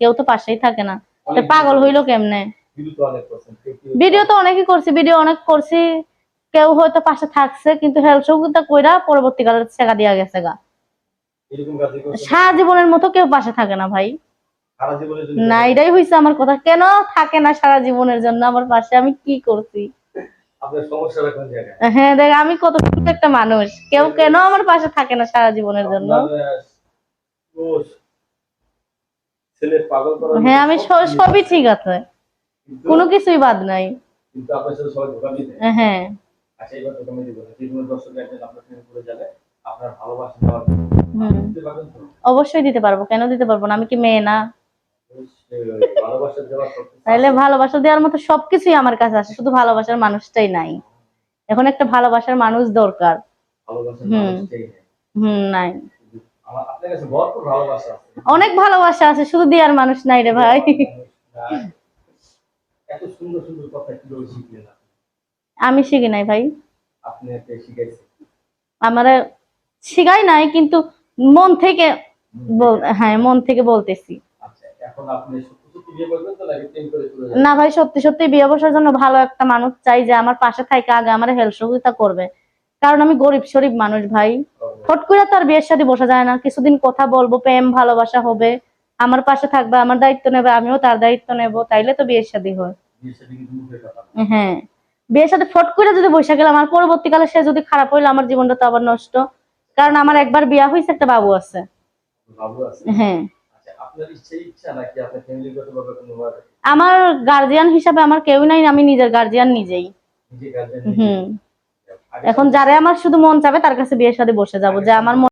কেউ তো পাশেই থাকে না। পাগল হইল কেমনে? ভিডিও তো অনেক অনেকই করছি ভিডিও অনেক করছি। কেউ হয়তো পাশে থাকছে কিন্তু হেল্প সহযোগিতা কইরা পরবর্তীকালে ছেকা দিয়া গেছে গা। সারা জীবনের মতো কেউ পাশে থাকে না ভাই। না এটাই হয়েছে আমার কথা। কেন থাকে না সারা জীবনের জন্য আমার পাশে? আমি কি করছি? হ্যাঁ দেখ আমি কত একটা মানুষ। কেউ কেন আমার পাশে থাকে না সারা জীবনের জন্য? পাগল করার হ্যাঁ আমি সবই ঠিক আছে। কোনো কিছুই বাদ নাই। কিন্তু আপনার সাথে সবাই দিতে হ্যাঁ আচ্ছা এবার দিব না। যে কোনো দর্শক একজন আপনার সঙ্গে করে যাবে আপনার ভালোবাসা দেওয়ার অবশ্যই দিতে পারব। কেন দিতে পারব না? আমি কি মেয়ে না? অবশ্যই, ভালোবাসা দেওয়ার তাইলে ভালোবাসা দেওয়ার মতো সবকিছুই আমার কাছে আছে। শুধু ভালোবাসার মানুষটাই নাই। এখন একটা ভালোবাসার মানুষ দরকার। হুম। হুম নাই। অনেক ভালোবাসা আছে শুধু দেওয়ার মানুষ নাই রে ভাই। এত সুন্দর সুন্দর কথা কীভাবে শিখলেন আপনি? আমি শিখি নাই ভাই। আমার শিখাই নাই কিন্তু মন থেকে হ্যাঁ মন থেকে বলতেছি। আচ্ছা না ভাই সত্যি সত্যি বিয়ে বসার জন্য ভালো একটা মানুষ চাই যে আমার পাশে থাকে আগে আমার হেল্প সহযোগিতা করবে। কারণ আমি গরিব শরীফ মানুষ ভাই। ফট করে তো আর বিয়ের সাথে বসা যায় না। কিছুদিন কথা বলব প্রেম ভালোবাসা হবে। আমার পাশে থাকবে আমার দায়িত্ব নেবে আমিও তার দায়িত্ব নেব তাইলে তো বিয়ের হয় সাথে না। হ্যাঁ। বিয়ের সাথে ফট করে যদি বসে গেলাম আমার পরবর্তীকালে সে যদি খারাপ হইলে আমার জীবনটা তো আবার নষ্ট। কারণ আমার একবার বিয়া হয়েছে একটা বাবু আছে। হ্যাঁ। আচ্ছা আমার গার্জিয়ান হিসাবে আমার কেউ নাই আমি নিজের গার্জিয়ান নিজেই। হুম। এখন যারা আমার শুধু মন চাবে তার কাছে বিয়ের সাথে বসে যাব যে আমার